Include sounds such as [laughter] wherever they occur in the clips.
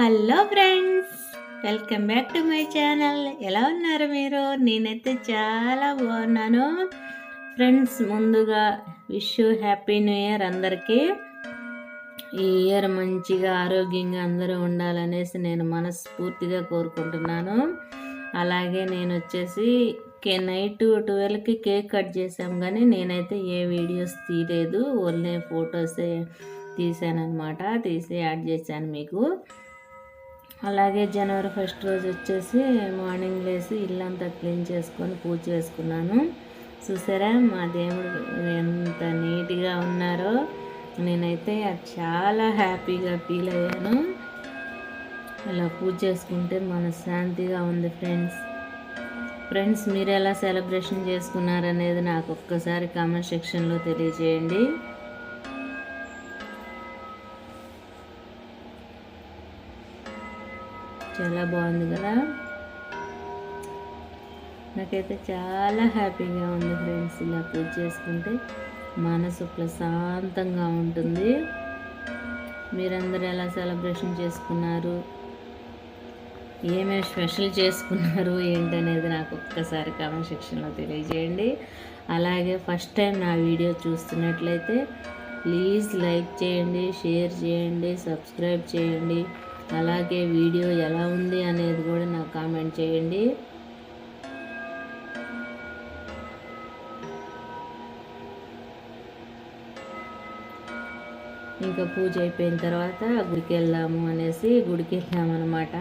Hello friends welcome back to my channel. ఎలా ఉన్నారు మీరు? నేనైతే చాలా బాగున్నాను. ఫ్రెండ్స్ ముందుగా విష్ హ్యాపీ న్యూ ఇయర్ అందరికీ. ఈ ఇయర్ మంచిగా ఆరోగ్యంగా అందరూ ఉండాలనేసి నేను మనస్ఫూర్తిగా కోరుకుంటున్నాను. అలాగే నేను వచ్చేసి కే నైట్ ట్వెల్వ్కి కేక్ కట్ చేసాం కానీ నేనైతే ఏ వీడియోస్ తీయలేదు ఓన్లీ ఫొటోసే తీసాను అనమాట తీసి యాడ్ చేశాను మీకు. అలాగే జనవరి ఫస్ట్ రోజు వచ్చేసి మార్నింగ్ లేసి ఇల్లంతా క్లీన్ చేసుకొని పూజ చేసుకున్నాను. చూసారా మా దేవుడు ఎంత నీట్గా ఉన్నారో. నేనైతే చాలా హ్యాపీగా ఫీల్ అయ్యాను. ఇలా పూజ చేసుకుంటే మనశ్శాంతిగా ఉంది ఫ్రెండ్స్. ఫ్రెండ్స్ మీరు ఎలా సెలబ్రేషన్ చేసుకున్నారనేది నాకు ఒక్కసారి కామెంట్ సెక్షన్లో తెలియజేయండి. చాలా బాగుంది కదా? నాకైతే చాలా హ్యాపీగా ఉంది ఫ్రెండ్స్ ఇలా పూజ చేసుకుంటే. మనసు ప్రశాంతంగా ఉంటుంది. మీరందరూ ఎలా సెలబ్రేషన్ చేసుకున్నారు? ఏమేమి స్పెషల్ చేసుకున్నారు? ఏంటనేది నాకు ఒక్కసారి కామెంట్ సెక్షన్లో తెలియజేయండి. అలాగే ఫస్ట్ టైం నా వీడియో చూస్తున్నట్లయితే ప్లీజ్ లైక్ చేయండి షేర్ చేయండి సబ్స్క్రైబ్ చేయండి. అలాగే వీడియో ఎలా ఉంది అనేది కూడా నాకు కామెంట్ చేయండి. ఇంకా పూజ అయిపోయిన తర్వాత గుడికి వెళ్దాము అనేసి గుడికి వెళ్ళామన్నమాట.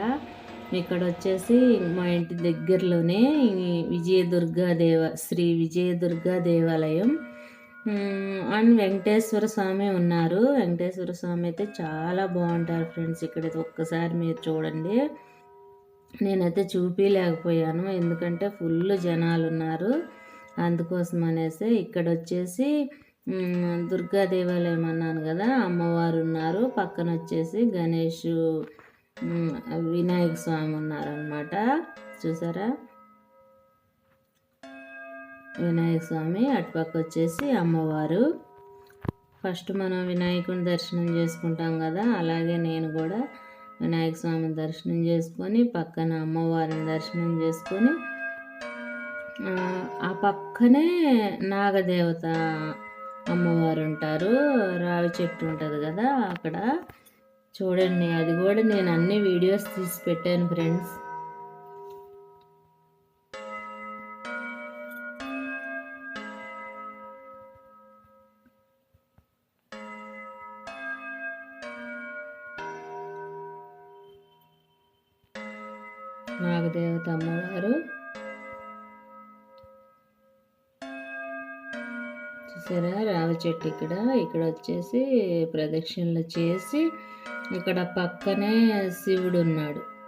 ఇక్కడ వచ్చేసి మా ఇంటి దగ్గరలోనే విజయదుర్గా దేవ శ్రీ విజయదుర్గా దేవాలయం. అండ్ వెంకటేశ్వర స్వామి ఉన్నారు. వెంకటేశ్వర స్వామి అయితే చాలా బాగుంటారు ఫ్రెండ్స్. ఇక్కడ ఒక్కసారి మీరు చూడండి. నేనైతే చూపించలేకపోయాను ఎందుకంటే ఫుల్ జనాలు ఉన్నారు. అందుకోసం అనేసి ఇక్కడ వచ్చేసి దుర్గా దేవాలయం అన్నాను కదా అమ్మవారు ఉన్నారు. పక్కన వచ్చేసి గణేష్ వినాయక స్వామి ఉన్నారనమాట చూసారా? వినాయక స్వామి అటుపక్క వచ్చేసి అమ్మవారు. ఫస్ట్ మనం వినాయకుని దర్శనం చేసుకుంటాం కదా అలాగే నేను కూడా వినాయక స్వామి దర్శనం చేసుకొని పక్కన అమ్మవారిని దర్శనం చేసుకొని ఆ పక్కనే నాగదేవత అమ్మవారు ఉంటారు. రావి చెట్టు ఉంటుంది కదా అక్కడ. చూడండి అది కూడా నేను అన్ని వీడియోస్ తీసి పెట్టాను ఫ్రెండ్స్ నాగదేవత అమ్మవారు. చూసారా? రావి చెట్టు ఇక్కడ. ఇక్కడ వచ్చేసి ప్రదక్షిణలు చేసి ఇక్కడ పక్కనే శివుడు ఉన్నాడు.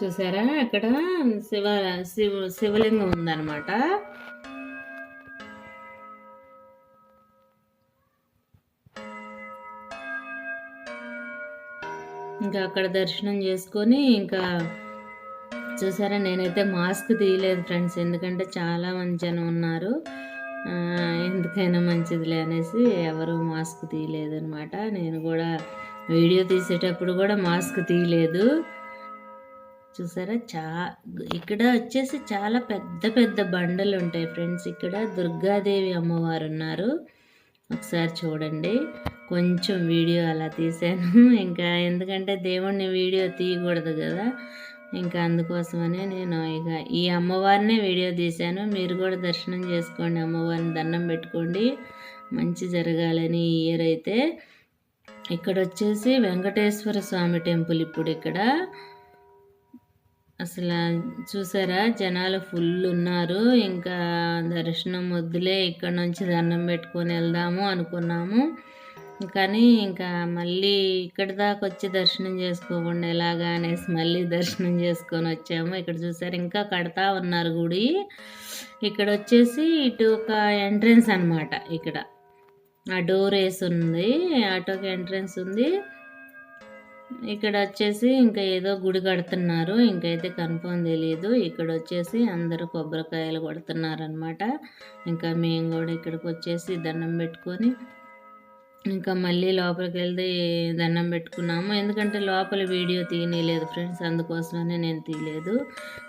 చూసారా? అక్కడ శివ శివ శివలింగం ఉందన్నమాట. ఇంకా అక్కడ దర్శనం చేసుకొని ఇంకా చూసారా? నేనైతే మాస్క్ తీయలేదు ఫ్రెండ్స్ ఎందుకంటే చాలా మంచి జనం ఉన్నారు. ఎందుకైనా మంచిదిలే అనేసి ఎవరు మాస్క్ తీయలేదు అనమాట నేను కూడా వీడియో తీసేటప్పుడు కూడా మాస్క్ తీయలేదు. చూసారా? చా ఇక్కడ వచ్చేసి చాలా పెద్ద పెద్ద బండలు ఉంటాయి ఫ్రెండ్స్. ఇక్కడ దుర్గాదేవి అమ్మవారు ఉన్నారు. ఒకసారి చూడండి. కొంచెం వీడియో అలా తీశాను. [laughs] ఇంకా ఎందుకంటే దేవుణ్ణి వీడియో తీయకూడదు కదా. ఇంకా అందుకోసమనే నేను ఇక ఈ అమ్మవారినే వీడియో తీశాను. మీరు కూడా దర్శనం చేసుకోండి. అమ్మవారిని దండం పెట్టుకోండి. మంచి జరగాలని ఈ ఇయర్ అయితే. ఇక్కడ వచ్చేసి వెంకటేశ్వర స్వామి టెంపుల్ ఇప్పుడు ఇక్కడ. అసలు చూసారా? జనాలు ఫుల్ ఉన్నారు. ఇంకా దర్శనం వద్దులే ఇక్కడ నుంచి దండం పెట్టుకొని వెళ్దాము అనుకున్నాము. కానీ ఇంకా మళ్ళీ ఇక్కడ దాకా వచ్చి దర్శనం చేసుకోకుండా ఎలాగా అనేసి మళ్ళీ దర్శనం చేసుకొని వచ్చాము. ఇక్కడ చూసారు? ఇంకా కడతా ఉన్నారు గుడి. ఇక్కడ వచ్చేసి ఇటు ఒక ఎంట్రన్స్ అనమాట ఇక్కడ ఆ డోర్ వేసి ఉంది. అటు ఒక ఎంట్రన్స్ ఉంది. ఇక్కడ వచ్చేసి ఇంకా ఏదో గుడి కడుతున్నారు. ఇంకైతే కన్ఫర్మ్ తెలియదు ఇక్కడ వచ్చేసి అందరూ కొబ్బరికాయలు కొడుతున్నారనమాట ఇంకా మేము కూడా ఇక్కడికి వచ్చేసి దండం పెట్టుకొని ఇంకా మళ్ళీ లోపలికి వెళ్తే దండం పెట్టుకున్నాము. ఎందుకంటే లోపల వీడియో తీయలేదు ఫ్రెండ్స్. అందుకోసమనే నేను తీయలేదు.